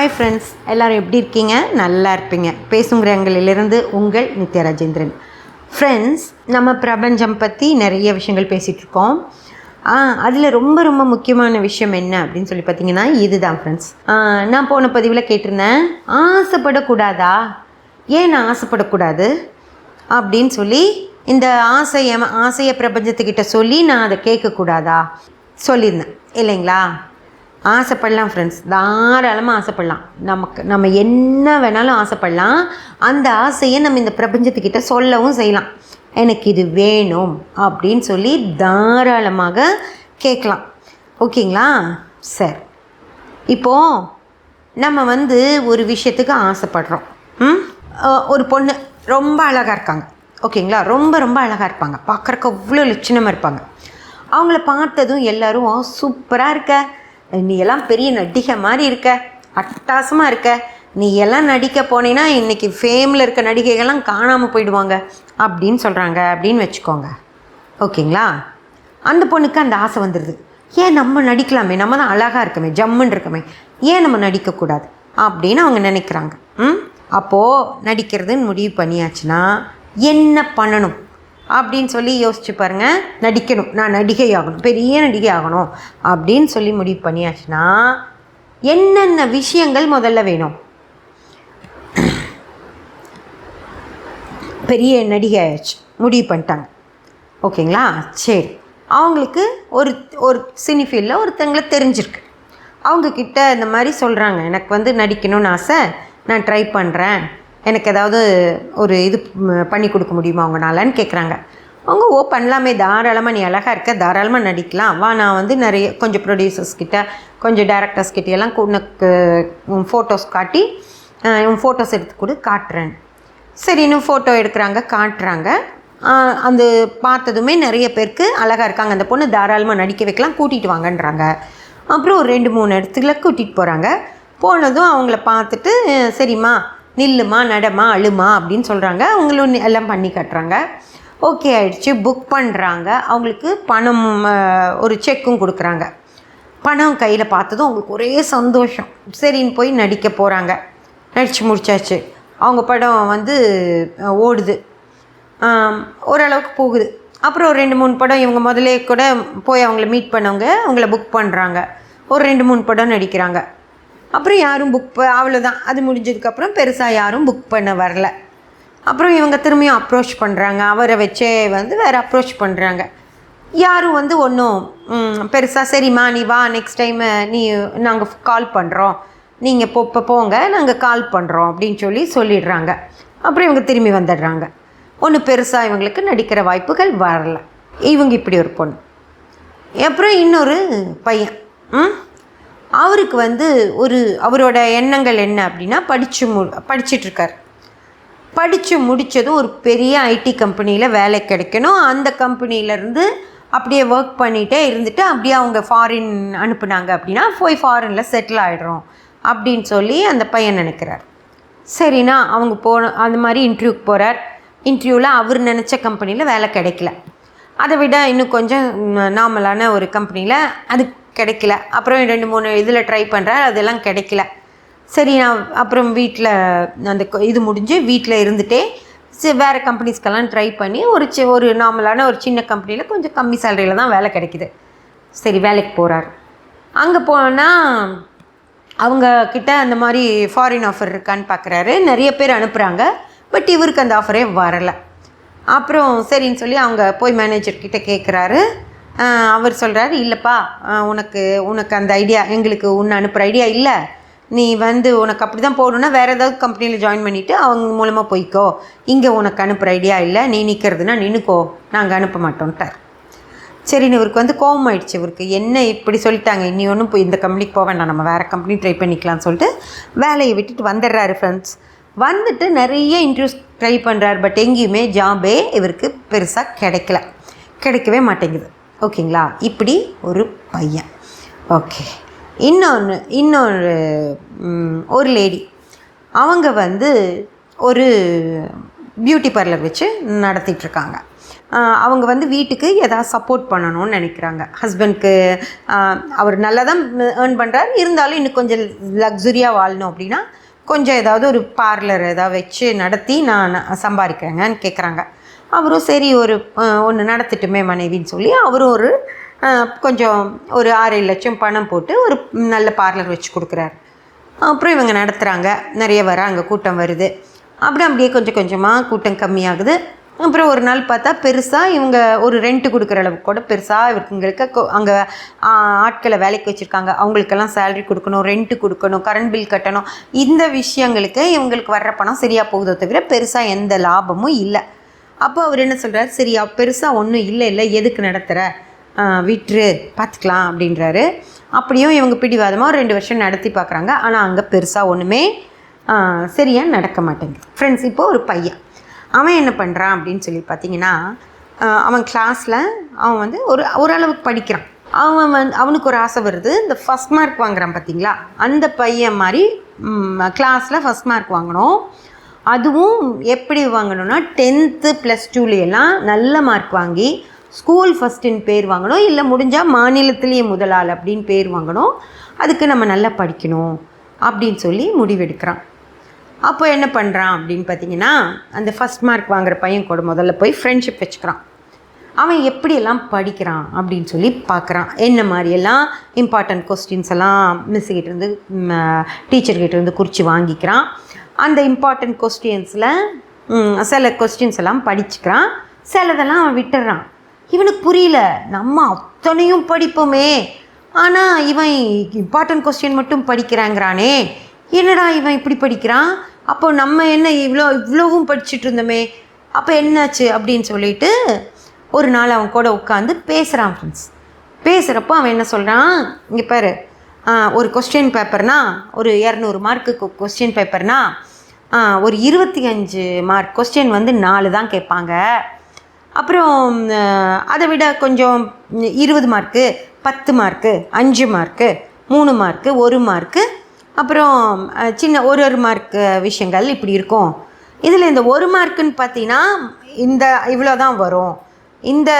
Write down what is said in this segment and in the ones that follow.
Hi friends எல்லோரும் எப்படி இருக்கீங்க? நல்லா இருப்பீங்க. பேசுங்கிறங்களிலிருந்து உங்கள் நித்யா ராஜேந்திரன். ஃப்ரெண்ட்ஸ் நம்ம பிரபஞ்சம் பற்றி நிறைய விஷயங்கள் பேசிகிட்ருக்கோம் அதில் ரொம்ப ரொம்ப முக்கியமான விஷயம் என்ன அப்படின்னு சொல்லி பார்த்தீங்கன்னா இதுதான் ஃப்ரெண்ட்ஸ் நான் போன பதிவில் கேட்டிருந்தேன் ஆசைப்படக்கூடாதா? ஏன் நான் ஆசைப்படக்கூடாது? அப்படின்னு சொல்லி இந்த ஆசையை ஆசையை பிரபஞ்சத்துக்கிட்ட சொல்லி நான் அதை கேட்கக்கூடாதா? சொல்லியிருந்தேன். இல்லைங்களா? ஆசைப்படலாம் ஃப்ரெண்ட்ஸ் தாராளமாக ஆசைப்படலாம். நமக்கு நம்ம என்ன வேணாலும் ஆசைப்படலாம். அந்த ஆசையை நம்ம இந்த பிரபஞ்சத்துக்கிட்ட சொல்லவும் செய்யலாம். எனக்கு இது வேணும் அப்படின்னு சொல்லி தாராளமாக கேட்கலாம். ஓகேங்களா? சரி. இப்போது நம்ம வந்து ஒரு விஷயத்துக்கு ஆசைப்படுறோம். ம்? ஒரு பொண்ணு ரொம்ப அழகாக இருக்காங்க. ஓகேங்களா? ரொம்ப ரொம்ப அழகாக இருப்பாங்க. பார்க்குறக்கு அவ்வளோ லட்சணமாக இருப்பாங்க. அவங்கள பார்த்ததும் எல்லாரும் சூப்பராக இருக்க. நீ எல்லாம் பெரிய நடிகை மாதிரி இருக்க அட்டாசமாக இருக்க. நீ எல்லாம் நடிக்க போனேன்னா இன்றைக்கி ஃபேமில் இருக்க நடிகைகள்லாம் காணாமல் போயிடுவாங்க அப்படின்னு சொல்கிறாங்க அப்படின்னு வச்சுக்கோங்க. ஓகேங்களா? அந்த பொண்ணுக்கு அந்த ஆசை வந்துடுது ஏன் நம்ம நடிக்கலாமே? நம்ம தான் அழகாக இருக்கமே ஜம்முன்னு இருக்கமே. ஏன் நம்ம நடிக்கக்கூடாது? அப்படின்னு அவங்க நினைக்கிறாங்க. ம்? அப்போது நடிக்கிறதுன்னு முடிவு பண்ணியாச்சுன்னா என்ன பண்ணணும்? அப்படின்னு சொல்லி யோசிச்சு பாருங்க. நடிக்கணும். நான் நடிகை ஆகணும். பெரிய நடிகை ஆகணும். அப்படின்னு சொல்லி முடிவு பண்ணியாச்சுன்னா என்னென்ன விஷயங்கள் முதல்ல வேணும்? பெரிய நடிகை ஆயிடுச்சு முடிவு பண்ணிட்டாங்க. ஓகேங்களா? சரி. அவங்களுக்கு ஒரு ஒரு சினிஃபீல்டில் ஒருத்தங்களை தெரிஞ்சிருக்கு. அவங்கக்கிட்ட இந்த மாதிரி சொல்கிறாங்க எனக்கு வந்து நடிக்கணும்னு ஆசை. நான் ட்ரை பண்ணுறேன் எனக்கு ஏதாவது ஒரு இது பண்ணி கொடுக்க முடியுமா அவங்கனாலன்னு கேட்குறாங்க அவங்க ஓ பண்ணலாமே தாராளமாக நீ அழகாக இருக்க தாராளமாக நடிக்கலாம். வா நான் வந்து நிறைய கொஞ்சம் ப்ரொடியூசர்ஸ் கிட்ட கொஞ்சம் டேரக்டர்ஸ் கிட்ட எல்லாம் உனக்கு ஃபோட்டோஸ் காட்டி உன் ஃபோட்டோஸ் எடுத்து கொடு காட்டுறேன். சரி இன்னும் ஃபோட்டோ எடுக்கிறாங்க காட்டுறாங்க. அந்த பார்த்ததுமே நிறைய பேருக்கு அழகாக இருக்காங்க. அந்த பொண்ணு தாராளமாக நடிக்க வைக்கலாம் கூட்டிகிட்டு வாங்கன்றாங்க. அப்புறம் ஒரு ரெண்டு மூணு இடத்துல கூட்டிகிட்டு போகிறாங்க போனதும் அவங்கள பார்த்துட்டு சரிம்மா நில்லுமா நடமா அழுமா அப்படின்னு சொல்கிறாங்க அவங்களும் எல்லாம் பண்ணி கட்டுறாங்க. ஓகே ஆயிடுச்சு. புக் பண்ணுறாங்க அவங்களுக்கு பணம் ஒரு செக்கும் கொடுக்குறாங்க. பணம் கையில் பார்த்ததும் அவங்களுக்கு ஒரே சந்தோஷம். சரின்னு போய் நடிக்க போகிறாங்க நடித்து முடிச்சாச்சு. அவங்க படம் வந்து ஓடுது. ஓரளவுக்கு போகுது. அப்புறம் ஒரு ரெண்டு மூணு படம் இவங்க முதலே கூட போய் அவங்கள மீட் பண்ணவங்க அவங்கள புக் பண்ணுறாங்க ஒரு ரெண்டு மூணு படம் நடிக்கிறாங்க. அப்புறம் யாரும் புக் ப அவ்வளோதான் அது முடிஞ்சதுக்கப்புறம் பெருசாக யாரும் புக் பண்ண வரல. அப்புறம் இவங்க திரும்பியும் அப்ரோச் பண்ணுறாங்க அவரை வச்சே வந்து வேறு அப்ரோச் பண்ணுறாங்க யாரும் வந்து ஒன்றும் பெருசாக சரிம்மா நீ வா நெக்ஸ்ட் டைமு நீ நாங்கள் கால் பண்ணுறோம் நீங்கள் போ இப்போ போங்க நாங்கள் கால் பண்ணுறோம் அப்படின்னு சொல்லி சொல்லிடுறாங்க. அப்புறம் இவங்க திரும்பி வந்துடுறாங்க. ஒன்று பெருசாக இவங்களுக்கு நடிக்கிற வாய்ப்புகள் வரல. இவங்க இப்படி ஒரு பொண்ணு. அப்புறம் இன்னொரு பையன். ம்? அவருக்கு வந்து ஒரு அவரோட எண்ணங்கள் என்ன அப்படின்னா படித்து மு படிச்சிட்ருக்கார். படித்து முடித்ததும் ஒரு பெரிய ஐடி கம்பெனியில் வேலை கிடைக்கணும். அந்த கம்பெனியிலேருந்து அப்படியே ஒர்க் பண்ணிகிட்டே இருந்துட்டு அப்படியே அவங்க ஃபாரின் அனுப்புனாங்க அப்படின்னா போய் ஃபாரினில் செட்டில் ஆகிடுறோம் அப்படின்னு சொல்லி அந்த பையன் நினைக்கிறார். சரிண்ணா அவங்க போன அந்த மாதிரி இன்டர்வியூக்கு போகிறார் இன்டர்வியூவில் அவர் நினச்ச கம்பெனியில் வேலை கிடைக்கல. அதை விட இன்னும் கொஞ்சம் நார்மலான ஒரு கம்பெனியில் அது கிடைக்கல. அப்புறம் ரெண்டு மூணு இதில் ட்ரை பண்ணுறாரு அதெல்லாம் கிடைக்கல. சரி நான் அப்புறம் வீட்டில் அந்த இது முடிஞ்சு வீட்டில் இருந்துகிட்டே சரி வேறு கம்பெனிஸ்க்கெல்லாம் ட்ரை பண்ணி ஒரு சி ஒரு நார்மலான ஒரு சின்ன கம்பெனியில் கொஞ்சம் கம்மி சேலரியில் தான் வேலை கிடைக்கிது. சரி வேலைக்கு போகிறார் அங்கே போனால் அவங்க கிட்ட அந்த மாதிரி ஃபாரின் ஆஃபர் இருக்கான்னு பார்க்குறாரு நிறைய பேர் அனுப்புகிறாங்க பட் இவருக்கு அந்த ஆஃபரே வரலை. அப்புறம் சரின்னு சொல்லி அவங்க போய் மேனேஜர்கிட்ட கேட்குறாரு அவர் சொல்கிறாரு இல்லைப்பா உனக்கு உனக்கு அந்த ஐடியா எங்களுக்கு உன்னை அனுப்புகிற ஐடியா இல்லை. நீ வந்து உனக்கு அப்படி தான் போகணுன்னா வேறு ஏதாவது கம்பெனியில் ஜாயின் பண்ணிவிட்டு அவங்க மூலமாக போய்க்கோ. இங்கே உனக்கு அனுப்புகிற ஐடியா இல்லை. நீ நிற்கிறதுனா நின்றுக்கோ நாங்கள் அனுப்ப மாட்டோன்ட்டார் சரின்னு இவருக்கு வந்து கோவம் ஆயிடுச்சு. இவருக்கு என்ன இப்படி சொல்லிட்டாங்க? இனி ஒன்றும் இப்போ இந்த கம்பெனிக்கு போக வேண்டாம். நம்ம வேறு கம்பெனி ட்ரை பண்ணிக்கலாம்னு சொல்லிட்டு வேலையை விட்டுட்டு வந்துடுறாரு ஃப்ரெண்ட்ஸ் வந்துட்டு நிறைய இன்ட்ரூஸ் ட்ரை பண்ணுறாரு பட் எங்கேயுமே ஜாபே இவருக்கு பெருசாக கிடைக்கல. கிடைக்கவே மாட்டேங்குது. ஓகேங்களா? இப்படி ஒரு பையன். ஓகே. இன்னொன்று இன்னொரு ஒரு லேடி. அவங்க வந்து ஒரு பியூட்டி பார்லர் வச்சு நடத்திட்டுருக்காங்க. அவங்க வந்து வீட்டுக்கு எதாவது சப்போர்ட் பண்ணணும்னு நினைக்கிறாங்க. ஹஸ்பண்ட்க்கு அவர் நல்லா தான் ஏர்ன் பண்ணுறாரு இருந்தாலும் இன்னும் கொஞ்சம் லக்ஸுரியாக வாழணும் அப்படின்னா கொஞ்சம் ஏதாவது ஒரு பார்லர் ஏதாவது வச்சு நடத்தி நான் சம்பாதிக்கிறேங்கன்னு கேட்குறாங்க அவரும் சரி ஒரு ஒன்று நடத்திட்டுமே மனைவின்னு சொல்லி அவரும் ஒரு கொஞ்சம் ஒரு ஆறு லட்சம் பணம் போட்டு ஒரு நல்ல பார்லர் வச்சு கொடுக்குறாரு. அப்புறம் இவங்க நடத்துகிறாங்க நிறைய வராங்க கூட்டம் வருது. அப்புறம் அப்படியே கொஞ்சம் கொஞ்சமாக கூட்டம் கம்மியாகுது. அப்புறம் ஒரு நாள் பார்த்தா பெருசாக இவங்க ஒரு ரெண்ட்டு கொடுக்குற அளவுக்கு கூட பெருசாக இவங்களுக்கு அங்கே ஆட்களை வேலைக்கு வச்சுருக்காங்க. அவங்களுக்கெல்லாம் சேலரி கொடுக்கணும் ரெண்ட்டு கொடுக்கணும் கரண்ட் பில் கட்டணும். இந்த விஷயங்களுக்கு இவங்களுக்கு வர்ற பணம் சரியாக போகுதோ தவிர பெருசாக எந்த லாபமும் இல்லை. அப்போ அவர் என்ன சொல்கிறார் சரி பெருசாக ஒன்றும் இல்லை இல்லை எதுக்கு நடத்துகிற விட்டுரு பார்த்துக்கலாம் அப்படின்றாரு. அப்படியும் இவங்க பிடிவாதமாக ஒரு ரெண்டு வருஷம் நடத்தி பார்க்குறாங்க ஆனால் அங்கே பெருசாக ஒன்றுமே சரியாக நடக்க மாட்டேங்குது. ஃப்ரெண்ட்ஸ் இப்போ ஒரு பையன். அவன் என்ன பண்ணுறான் அப்படின்னு சொல்லி பார்த்தீங்கன்னா அவன் கிளாஸில் அவன் வந்து ஒரு ஓரளவுக்கு படிக்கிறான். அவன் வந்து அவனுக்கு ஒரு ஆசை வருது. இந்த ஃபஸ்ட் மார்க் வாங்குறான் பார்த்தீங்களா அந்த பையன் மாதிரி கிளாஸில் ஃபஸ்ட் மார்க் வாங்கணும். அதுவும் எப்படி வாங்கணும்னா டென்த்து ப்ளஸ் டூலையெல்லாம் நல்ல மார்க் வாங்கி ஸ்கூல் ஃபஸ்ட்டுன்னு பேர் வாங்கணும் இல்லை முடிஞ்சால் மாநிலத்திலேயே முதலாள் அப்படின்னு பேர் வாங்கணும். அதுக்கு நம்ம நல்லா படிக்கணும் அப்படின்னு சொல்லி முடிவெடுக்கிறான். அப்போ என்ன பண்ணுறான் அப்படின்னு பார்த்தீங்கன்னா அந்த ஃபஸ்ட் மார்க் வாங்குற பையன் கூட முதல்ல போய் ஃப்ரெண்ட்ஷிப் வச்சுக்கிறான். அவன் எப்படியெல்லாம் படிக்கிறான் அப்படின்னு சொல்லி பார்க்குறான். என்ன மாதிரியெல்லாம் இம்பார்ட்டண்ட் கொஸ்டின்ஸ் எல்லாம் மிஸ்ஸுக்கிட்டேருந்து டீச்சர்கிட்டேருந்து டீச்சர்கிட்ட இருந்து குறித்து வாங்கிக்கிறான். அந்த இம்பார்ட்டன்ட் கொஸ்டின்ஸில் சில கொஸ்டின்ஸ் எல்லாம் படிச்சுக்கிறான். சிலதெல்லாம் அவன் விட்டுறான். இவனுக்கு புரியல. நம்ம அத்தனையும் படிப்போமே. ஆனால் இவன் இம்பார்ட்டன்ட் கொஸ்டின் மட்டும் படிக்கிறாங்கிறானே. என்னடா இவன் இப்படி படிக்கிறான்? அப்போ நம்ம என்ன இவ்வளோ இவ்வளோவும் படிச்சுட்டு இருந்தோமே. அப்போ என்னாச்சு அப்படின்னு சொல்லிட்டு ஒரு நாள் அவன் கூட உட்காந்து பேசுகிறான் ஃப்ரெண்ட்ஸ் பேசுகிறப்போ அவன் என்ன சொல்கிறான் இங்கே பாரு. ஒரு கொஸ்டின் பேப்பர்னா ஒரு இரநூறு மார்க்குக்கு கொஸ்டின் பேப்பர்னா ஒரு இருபத்தி அஞ்சு மார்க் கொஸ்டின் வந்து நாலு தான் கேட்பாங்க. அப்புறம் அதை விட கொஞ்சம் இருபது மார்க்கு பத்து மார்க்கு அஞ்சு மார்க்கு மூணு மார்க்கு ஒரு மார்க்கு அப்புறம் சின்ன ஒரு ஒரு மார்க் விஷயங்கள் இப்படி இருக்கும். இதில் இந்த ஒரு மார்க்குன்னு பார்த்தீங்கன்னா இந்த இவ்வளோ தான் வரும். இந்த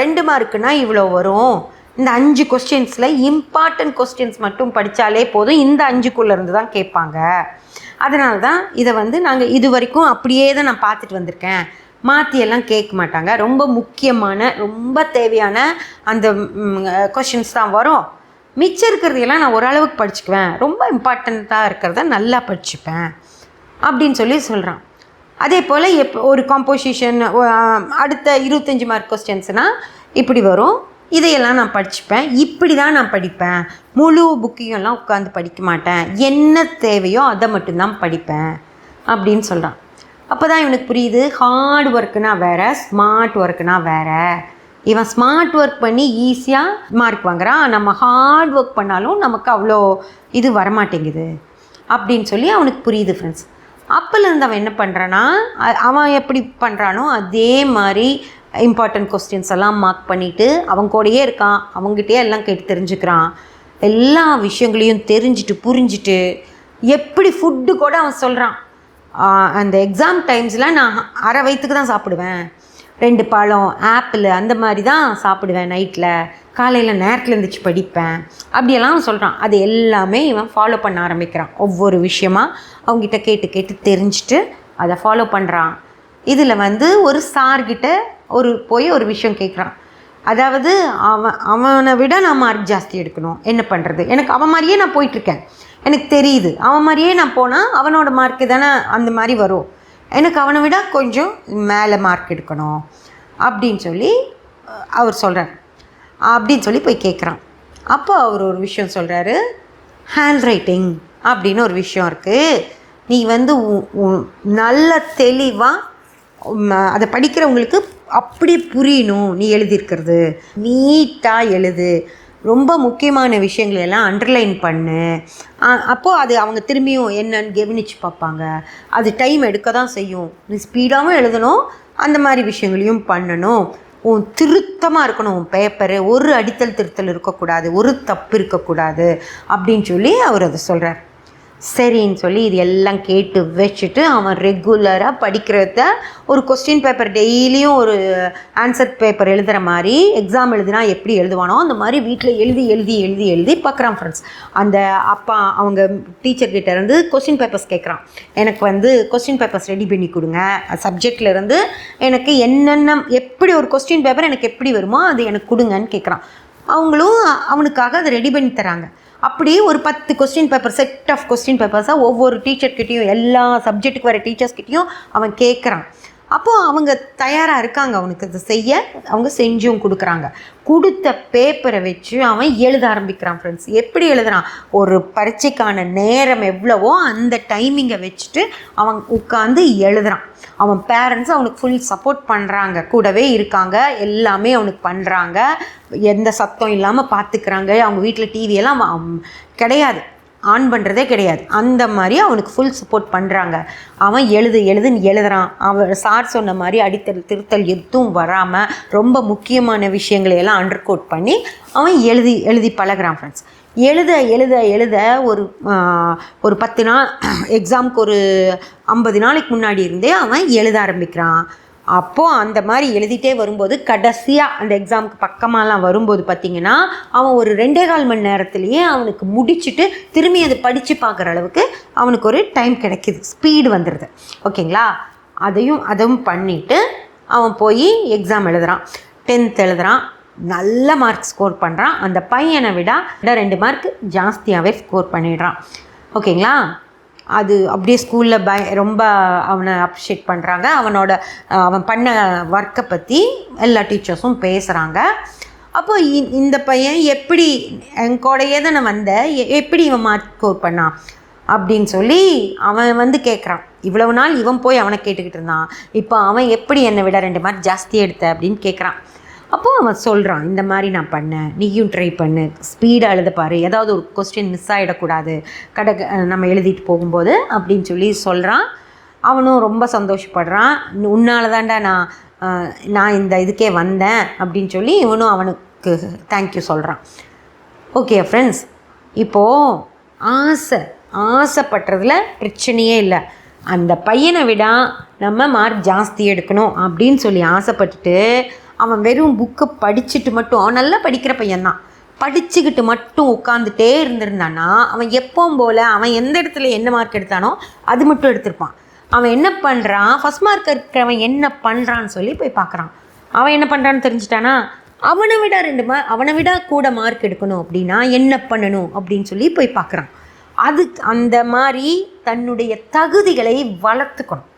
ரெண்டு மார்க்குனா இவ்வளோ வரும். இந்த அஞ்சு கொஸ்டின்ஸில் இம்பார்ட்டன்ட் கொஸ்டின்ஸ் மட்டும் படித்தாலே போதும். இந்த அஞ்சுக்குள்ளேருந்து தான் கேட்பாங்க. அதனால தான் இதை வந்து நாங்கள் இது வரைக்கும் அப்படியே தான் நான் பார்த்துட்டு வந்திருக்கேன். மாற்றியெல்லாம் கேட்க மாட்டாங்க. ரொம்ப முக்கியமான ரொம்ப தேவையான அந்த கொஷின்ஸ் தான் வரும். மிச்சம் இருக்கிறதையெல்லாம் நான் ஓரளவுக்கு படிச்சுக்குவேன். ரொம்ப இம்பார்ட்டண்ட்டாக இருக்கிறத நல்லா படிச்சுப்பேன். அப்படின்னு சொல்லி சொல்கிறான் அதே போல் எப் ஒரு காம்போசிஷன் அடுத்த இருபத்தஞ்சி மார்க் கொஸ்டின்ஸ்னால் இப்படி வரும். இதையெல்லாம் நான் படிச்சுப்பேன். இப்படி தான் நான் படிப்பேன். முழு புக்கையும்லாம் உட்காந்து படிக்க மாட்டேன். என்ன தேவையோ அதை மட்டும்தான் படிப்பேன் அப்படின்னு சொல்கிறான் அப்போ தான் இவனுக்கு புரியுது ஹார்ட் ஒர்க்குனா வேறு ஸ்மார்ட் ஒர்க்குனா வேறு. இவன் ஸ்மார்ட் ஒர்க் பண்ணி ஈஸியாக மார்க் வாங்குறான். நம்ம ஹார்ட் ஒர்க் பண்ணாலும் நமக்கு அவ்வளோ இது வரமாட்டேங்குது அப்படின்னு சொல்லி அவனுக்கு புரியுது ஃப்ரெண்ட்ஸ் அப்போலேருந்து அவன் என்ன பண்ணுறான்னா அவன் எப்படி பண்ணுறானோ அதே மாதிரி இம்பார்ட்டன்ட் கொஸ்டின்ஸ் எல்லாம் மார்க் பண்ணிவிட்டு அவன் கூடயே இருக்கான். அவங்ககிட்டயே எல்லாம் கேட்டு தெரிஞ்சுக்கிறான். எல்லா விஷயங்களையும் தெரிஞ்சுட்டு புரிஞ்சுட்டு எப்படி ஃபுட்டு கூட அவன் சொல்கிறான் அந்த எக்ஸாம் டைம்ஸில் நான் அரை வயிற்றுக்கு தான் சாப்பிடுவேன். ரெண்டு பழம் ஆப்பிள் அந்த மாதிரி தான் சாப்பிடுவேன் நைட்டில் காலையில் நேரத்தில் இருந்துச்சு படிப்பேன். அப்படியெல்லாம் அவன் சொல்கிறான் அது எல்லாமே இவன் ஃபாலோ பண்ண ஆரம்பிக்கிறான். ஒவ்வொரு விஷயமா அவங்ககிட்ட கேட்டு கேட்டு தெரிஞ்சுட்டு அதை ஃபாலோ பண்ணுறான் இதில் வந்து ஒரு சார்கிட்ட ஒரு போய் ஒரு விஷயம் கேட்குறான் அதாவது அவன் அவனை விட நான் மார்க் ஜாஸ்தி எடுக்கணும். என்ன பண்ணுறது எனக்கு அவன் மாதிரியே நான் போயிட்டுருக்கேன். எனக்கு தெரியுது. அவன் மாதிரியே நான் போனால் அவனோட மார்க்கு தானே அந்த மாதிரி வரும். எனக்கு அவனை விட கொஞ்சம் மேலே மார்க் எடுக்கணும். அப்படின்னு சொல்லி அவர் சொல்கிறார் அப்படின்னு சொல்லி போய் கேட்குறான் அப்போ அவர் ஒரு விஷயம் சொல்கிறாரு ஹேண்ட் ரைட்டிங் அப்படின்னு ஒரு விஷயம் இருக்குது நீ வந்து உ- உ- நல்ல தெளிவாக அதை படிக்கிறவங்களுக்கு அப்படியே புரியணும் நீ எழுதியிருக்கிறது. நீட்டாக எழுது. ரொம்ப முக்கியமான விஷயங்களை எல்லாம் அண்டர்லைன் பண்ணு அப்போது அது அவங்க திரும்பியும் என்னன்னு கவனிச்சு பார்ப்பாங்க. அது டைம் எடுக்க தான் செய்யும். நீ ஸ்பீடாகவும் எழுதணும் அந்த மாதிரி விஷயங்களையும் பண்ணணும். உன் திருத்தமாக இருக்கணும் உன் பேப்பரு ஒரு அடித்தல் திருத்தல் இருக்கக்கூடாது ஒரு தப்பு இருக்கக்கூடாது அப்படின்னு சொல்லி அவர் அதை சொல்கிறார் சரின்னு சொல்லி இது எல்லாம் கேட்டு வச்சுட்டு அவன் ரெகுலராக படிக்கிறத ஒரு கொஸ்டின் பேப்பர் டெய்லியும் ஒரு ஆன்சர் பேப்பர் எழுதுகிற மாதிரி எக்ஸாம் எழுதினா எப்படி எழுதுவானோ அந்த மாதிரி வீட்டில் எழுதி எழுதி எழுதி எழுதி பார்க்குறான் ஃப்ரெண்ட்ஸ் அந்த அப்பா அவங்க டீச்சர்கிட்ட இருந்து கொஸ்டின் பேப்பர்ஸ் கேட்குறான் எனக்கு வந்து கொஸ்டின் பேப்பர்ஸ் ரெடி பண்ணி கொடுங்க. சப்ஜெக்ட்லேருந்து எனக்கு என்னென்ன எப்படி ஒரு கொஸ்டின் பேப்பர் எனக்கு எப்படி வருமோ அது எனக்கு கொடுங்கன்னு கேட்குறான் அவங்களும் அவனுக்காக அதை ரெடி பண்ணி தராங்க. அப்படி ஒரு பத்து question paper set of question பேப்பர்ஸாக ஒவ்வொரு டீச்சர்கிட்டையும் எல்லா சப்ஜெக்ட்டுக்கு வர டீச்சர்ஸ்கிட்டையும் அவன் கேட்குறான் அப்போது அவங்க தயாராக இருக்காங்க அவனுக்கு இதை செய்ய. அவங்க செஞ்சும் கொடுக்குறாங்க. கொடுத்த பேப்பரை வச்சு அவன் எழுத ஆரம்பிக்கிறான் ஃப்ரெண்ட்ஸ் எப்படி எழுதுறான்? ஒரு பரீட்சைக்கான நேரம் எவ்வளவோ அந்த டைமிங்கை வச்சுட்டு அவன் உட்காந்து எழுதுறான். அவன் பேரண்ட்ஸ் அவனுக்கு ஃபுல் சப்போர்ட் பண்ணுறாங்க கூடவே இருக்காங்க. எல்லாமே அவனுக்கு பண்ணுறாங்க எந்த சத்தம் இல்லாமல் பார்த்துக்கிறாங்க அவங்க வீட்டில் டிவியெல்லாம் கிடையாது. ஆன் பண்ணுறதே கிடையாது. அந்த மாதிரி அவனுக்கு ஃபுல் சப்போர்ட் பண்ணுறாங்க அவன் எழுது எழுதுன்னு எழுதுறான். அவன் சார் சொன்ன மாதிரி அடித்தல் திருத்தல் எதுவும் வராமல் ரொம்ப முக்கியமான விஷயங்களை எல்லாம் அண்டர் கோட் பண்ணி அவன் எழுதி எழுதி பழகிறான் ஃப்ரெண்ட்ஸ் எழுத எழுத எழுத ஒரு ஒரு பத்து நாள் எக்ஸாமுக்கு ஒரு ஐம்பது நாளைக்கு முன்னாடி இருந்தே அவன் எழுத ஆரம்பிக்கிறான். அப்போது அந்த மாதிரி எழுதிட்டே வரும்போது கடைசியாக அந்த எக்ஸாமுக்கு பக்கமாலாம் வரும்போது பார்த்தீங்கன்னா அவன் ஒரு ரெண்டே கால் மணி நேரத்துலேயே அவனுக்கு முடிச்சுட்டு திரும்பி அதை படித்து பார்க்குற அளவுக்கு அவனுக்கு ஒரு டைம் கிடைக்கிது. ஸ்பீடு வந்துடுது ஓகேங்களா அதையும் அதுவும் பண்ணிவிட்டு அவன் போய் எக்ஸாம் எழுதுறான். டென்த் எழுதுகிறான் நல்ல மார்க் ஸ்கோர் பண்ணுறான் அந்த பையனை விட ரெண்டு மார்க் ஜாஸ்தியாகவே ஸ்கோர் பண்ணிடுறான். ஓகேங்களா அது அப்படியே ஸ்கூலில் பய ரொம்ப அவனை அப்ரிஷியேட் பண்ணுறாங்க அவனோட அவன் பண்ண ஒர்க்கை பற்றி எல்லா டீச்சர்ஸும் பேசுகிறாங்க அப்போ இந்த பையன் எப்படி என்கூடையே தானே வந்த எ- எப்படி இவன் மார்க் ஸ்கோர் பண்ணான்? அப்படின்னு சொல்லி அவன் வந்து கேட்குறான் இவ்வளவு நாள் இவன் போய் அவனை கேட்டுக்கிட்டு இருந்தான். இப்போ அவன் எப்படி என்னை விட ரெண்டு மார்க் ஜாஸ்தி எடுத்த அப்படின்னு கேட்குறான் அப்போது அவன் சொல்கிறான் இந்த மாதிரி நான் பண்ணேன் நீயும் ட்ரை பண்ணு ஸ்பீடாக எழுத பாரு ஏதாவது ஒரு கொஸ்டின் மிஸ் ஆகிடக்கூடாது கடை நம்ம எழுதிட்டு போகும்போது அப்படின்னு சொல்லி சொல்கிறான் அவனும் ரொம்ப சந்தோஷப்படுறான். உன்னால் தாண்டா நான் நான் இந்த இதுக்கே வந்தேன் அப்படின்னு சொல்லி இவனும் அவனுக்கு தேங்க்யூ சொல்கிறான் ஓகே ஃப்ரெண்ட்ஸ் இப்போது ஆசை ஆசைப்படுறதுல பிரச்சனையே இல்லை. அந்த பையனை விட நம்ம மார்க் ஜாஸ்தி எடுக்கணும் அப்படின்னு சொல்லி ஆசைப்பட்டுட்டு அவன் வெறும் புக்கை படிச்சுட்டு மட்டும் அவன் நல்லா படிக்கிற பையன்தான். படிச்சுக்கிட்டு மட்டும் உட்காந்துட்டே இருந்திருந்தானா அவன் எப்பவும் போல் அவன் எந்த இடத்துல என்ன மார்க் எடுத்தானோ அது மட்டும் எடுத்திருப்பான். அவன் என்ன பண்ணுறான் ஃபஸ்ட் மார்க் இருக்கிறவன் என்ன பண்ணுறான்னு சொல்லி போய் பார்க்குறான். அவன் என்ன பண்ணுறான்னு தெரிஞ்சிட்டானா? அவனை விட ரெண்டு மார்க் அவனை விட கூட மார்க் எடுக்கணும் அப்படின்னா என்ன பண்ணணும் அப்படின்னு சொல்லி போய் பார்க்குறான். அது அந்த மாதிரி தன்னுடைய தகுதிகளை வளர்த்துக்கணும்.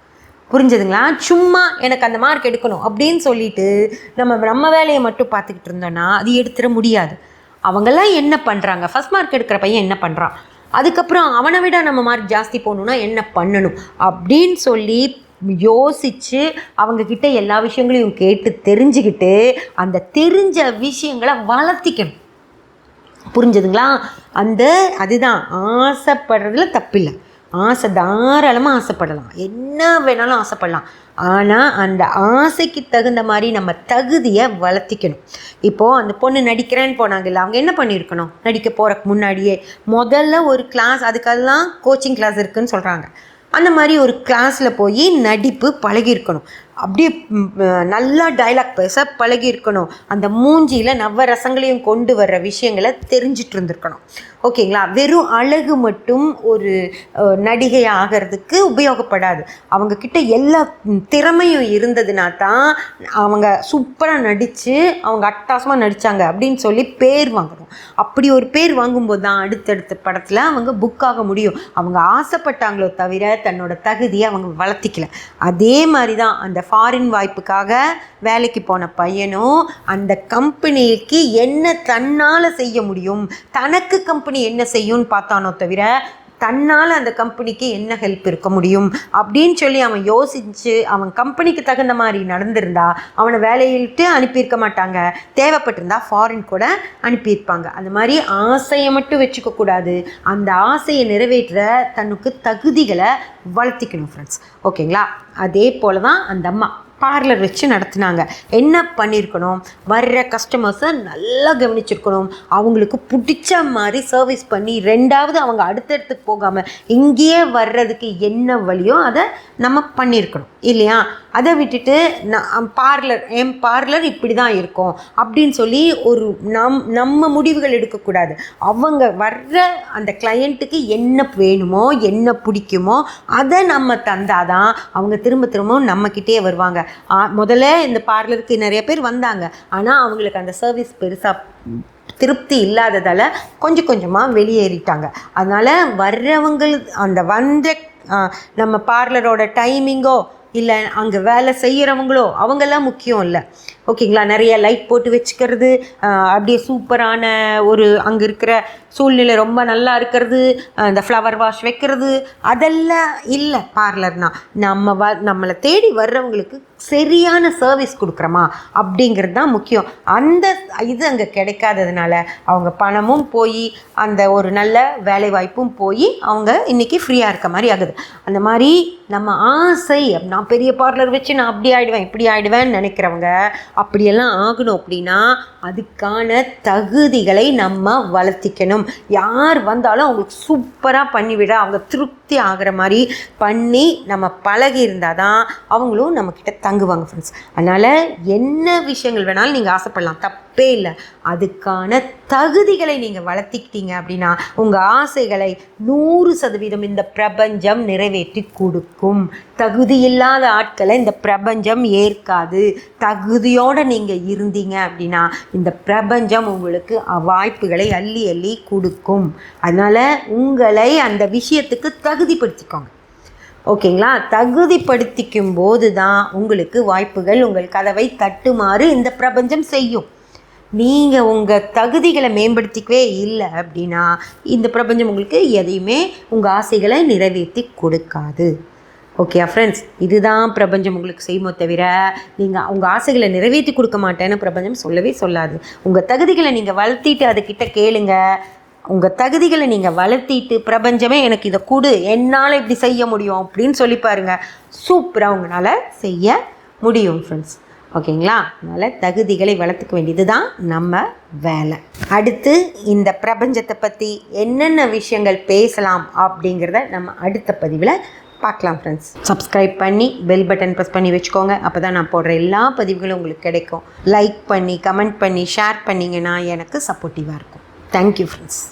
புரிஞ்சுதுங்களா? சும்மா எனக்கு அந்த மார்க் எடுக்கணும் அப்படின்னு சொல்லிட்டு நம்ம நம்ம வேலையை மட்டும் பார்த்துக்கிட்டு இருந்தோன்னா அது எடுத்துட முடியாது. அவங்கெல்லாம் என்ன பண்ணுறாங்க ஃபஸ்ட் மார்க் எடுக்கிற பையன் என்ன பண்ணுறான் அதுக்கப்புறம் அவனை விட நம்ம மார்க் ஜாஸ்தி போகணுன்னா என்ன பண்ணணும்? அப்படின்னு சொல்லி யோசித்து அவங்கக்கிட்ட எல்லா விஷயங்களையும் கேட்டு தெரிஞ்சுக்கிட்டு அந்த தெரிஞ்ச விஷயங்களை வளர்த்திக்கணும். புரிஞ்சுதுங்களா? அந்த அதுதான். ஆசைப்படுறதுல தப்பில்லை. ஆசை தாராளமாக ஆசைப்படலாம். என்ன வேணாலும் ஆசைப்படலாம். ஆனால் அந்த ஆசைக்கு தகுந்த மாதிரி நம்ம தகுதியை வளர்த்திக்கணும். இப்போது அந்த பொண்ணு நடிக்கிறேன்னு போனாங்கல்ல அவங்க என்ன பண்ணியிருக்கணும்? நடிக்க போகிறக்கு முன்னாடியே முதல்ல ஒரு கிளாஸ் அதுக்கெல்லாம் கோச்சிங் கிளாஸ் இருக்குன்னு சொல்கிறாங்க அந்த மாதிரி ஒரு கிளாஸில் போய் நடிப்பு பழகியிருக்கணும். அப்படியே நல்லா டைலாக் பேச பழகியிருக்கணும் அந்த மூஞ்சியில் நவரசங்களையும் கொண்டு வர்ற விஷயங்களை தெரிஞ்சிட்டு இருந்திருக்கணும். ஓகேங்களா? வெறும் அழகு மட்டும் ஒரு நடிகை ஆகிறதுக்கு உபயோகப்படாது. அவங்கக்கிட்ட எல்லா திறமையும் இருந்ததுனா தான் அவங்க சூப்பராக நடித்து அவங்க அட்டாசமாக நடித்தாங்க அப்படின்னு சொல்லி பேர் வாங்கணும். அப்படி ஒரு பேர் வாங்கும்போது தான் அடுத்தடுத்த படத்தில் அவங்க புக் ஆக முடியும். அவங்க ஆசைப்பட்டாங்களோ தவிர தன்னோட தகுதியை அவங்க வளர்த்திக்கல. அதே மாதிரி தான் அந்த ஃபாரின் வாய்ப்புக்காக வேலைக்கு போன பையனும் அந்த கம்பெனிக்கு என்ன தன்னால் செய்ய முடியும்? தனக்கு கம்பெனி என்ன செய்யும்னு பார்த்தானோ தவிர தன்னால் அந்த கம்பெனிக்கு என்ன ஹெல்ப் இருக்க முடியும் அப்படின்னு சொல்லி அவன் யோசித்து அவன் கம்பெனிக்கு தகுந்த மாதிரி நடந்திருந்தா அவனை வேலையிட்டு அனுப்பியிருக்க மாட்டாங்க. தேவைப்பட்டிருந்தா ஃபாரின் கூட அனுப்பியிருப்பாங்க. அந்த மாதிரி ஆசையை மட்டும் வச்சுக்க கூடாது. அந்த ஆசையை நிறைவேற்ற தனக்கு தகுதிகளை வளர்த்திக்கணும் ஃப்ரெண்ட்ஸ் ஓகேங்களா அதே போல் தான் அந்த அம்மா. பார்லர் வச்சு நடத்தினாங்க. என்ன பண்ணியிருக்கணும் வர்ற கஸ்டமர்ஸை நல்லா கவனிச்சிருக்கணும். அவங்களுக்கு பிடிச்ச மாதிரி சர்வீஸ் பண்ணி ரெண்டாவது அவங்க அடுத்தடுத்துக்கு போகாமல் இங்கேயே வர்றதுக்கு என்ன வழியோ அதை நம்ம பண்ணியிருக்கணும் இல்லையா? அதை விட்டுட்டு நான் பார்லர் என் பார்லர் இப்படி தான் இருக்கும் அப்படின்னு சொல்லி ஒரு நம் நம்ம முடிவுகள் எடுக்கக்கூடாது. அவங்க வர்ற அந்த கிளையண்ட்டுக்கு என்ன வேணுமோ என்ன பிடிக்குமோ அதை நம்ம தந்தாதான் அவங்க திரும்ப திரும்பவும் நம்மக்கிட்டே வருவாங்க. முதல்ல இந்த பார்லருக்கு நிறைய பேர் வந்தாங்க. ஆனால் அவங்களுக்கு அந்த சர்வீஸ் பெருசாக திருப்தி இல்லாததால் கொஞ்சம் கொஞ்சமாக வெளியேறிட்டாங்க. அதனால் வர்றவங்க அந்த வந்த நம்ம பார்லரோட டைமிங்கோ இல்லை அங்கே வேலை செய்கிறவங்களோ அவங்கெல்லாம் முக்கியம் இல்லை. ஓகேங்களா? நிறைய லைட் போட்டு வச்சுக்கிறது அப்படியே சூப்பரான ஒரு அங்கே இருக்கிற சூழ்நிலை ரொம்ப நல்லா இருக்கிறது அந்த ஃப்ளவர் வாஷ் வைக்கிறது அதெல்லாம் இல்லை பார்லர்னால் நம்ம வ நம்மளை தேடி வர்றவங்களுக்கு சரியான சர்வீஸ் கொடுக்குறோமா? அப்படிங்கிறது தான் முக்கியம். அந்த இது அங்கே கிடைக்காததுனால அவங்க பணமும் போய் அந்த ஒரு நல்ல வேலைவாய்ப்பும் போய் அவங்க இன்றைக்கி ஃப்ரீயாக இருக்க மாதிரி ஆகுது. அந்த மாதிரி நம்ம ஆசை நான் பெரிய பார்லர் வச்சு நான் அப்படி ஆகிடுவேன் இப்படி ஆகிடுவேன்னு நினைக்கிறவங்க அப்படியெல்லாம் ஆகணும் அப்படின்னா அதுக்கான தகுதிகளை நம்ம வளர்த்திக்கணும். யார் வந்தாலும் அவங்களுக்கு சூப்பராக பண்ணிவிட அவங்க திருப்தி ஆகிற மாதிரி பண்ணி நம்ம பழகி இருந்தால் தான் அவங்களும் நம்மக்கிட்ட தங்குவாங்க ஃப்ரெண்ட்ஸ் அதனால் என்ன விஷயங்கள் வேணாலும் நீங்கள் ஆசைப்படலாம். தப்பு தப்பே இல்லை. அதுக்கான தகுதிகளை நீங்கள் வளர்த்திக்கிட்டீங்க அப்படின்னா உங்கள் ஆசைகளை நூறு சதவீதம் இந்த பிரபஞ்சம் நிறைவேற்றி கொடுக்கும். தகுதி இல்லாத ஆட்களை இந்த பிரபஞ்சம் ஏற்காது. தகுதியோடு நீங்கள் இருந்தீங்க அப்படின்னா இந்த பிரபஞ்சம் உங்களுக்கு வாய்ப்புகளை அள்ளி அள்ளி கொடுக்கும். அதனால் உங்களை அந்த விஷயத்துக்கு தகுதிப்படுத்திக்கோங்க. ஓகேங்களா? தகுதிப்படுத்திக்கும் போது தான் உங்களுக்கு வாய்ப்புகள் உங்கள் கதவை தட்டுமாறு இந்த பிரபஞ்சம் செய்யும். நீங்கள் உங்கள் தகுதிகளை மேம்படுத்திக்கவே இல்லை அப்படின்னா இந்த பிரபஞ்சம் உங்களுக்கு எதையுமே உங்கள் ஆசைகளை நிறைவேற்றி கொடுக்காது. ஓகே ஃப்ரெண்ட்ஸ் இதுதான் பிரபஞ்சம் உங்களுக்கு செய்யுமோ தவிர நீங்கள் உங்கள் ஆசைகளை நிறைவேற்றி கொடுக்க மாட்டேன்னு பிரபஞ்சம் சொல்லவே சொல்லாது. உங்கள் தகுதிகளை நீங்கள் வளர்த்திட்டு அதுக்கிட்ட கேளுங்க. உங்கள் தகுதிகளை நீங்கள் வளர்த்திட்டு பிரபஞ்சமே எனக்கு இதை கொடு என்னால் இப்படி செய்ய முடியும் அப்படின்னு சொல்லி பாருங்க. சூப்பராக உங்களால் செய்ய முடியும் ஃப்ரெண்ட்ஸ் ஓகேங்களா? அதனால் தகுதிகளை வளர்த்துக்க வேண்டியது தான் நம்ம வேலை. அடுத்து இந்த பிரபஞ்சத்தை பற்றி என்னென்ன விஷயங்கள் பேசலாம் அப்படிங்கிறத நம்ம அடுத்த பதிவில் பார்க்கலாம் ஃப்ரெண்ட்ஸ் சப்ஸ்கிரைப் பண்ணி பெல் பட்டன் ப்ரெஸ் பண்ணி வச்சுக்கோங்க. அப்போ தான் நான் போடுற எல்லா பதிவுகளும் உங்களுக்கு கிடைக்கும். லைக் பண்ணி கமெண்ட் பண்ணி ஷேர் பண்ணிங்கன்னா எனக்கு சப்போர்ட்டிவாக இருக்கும். Thank you friends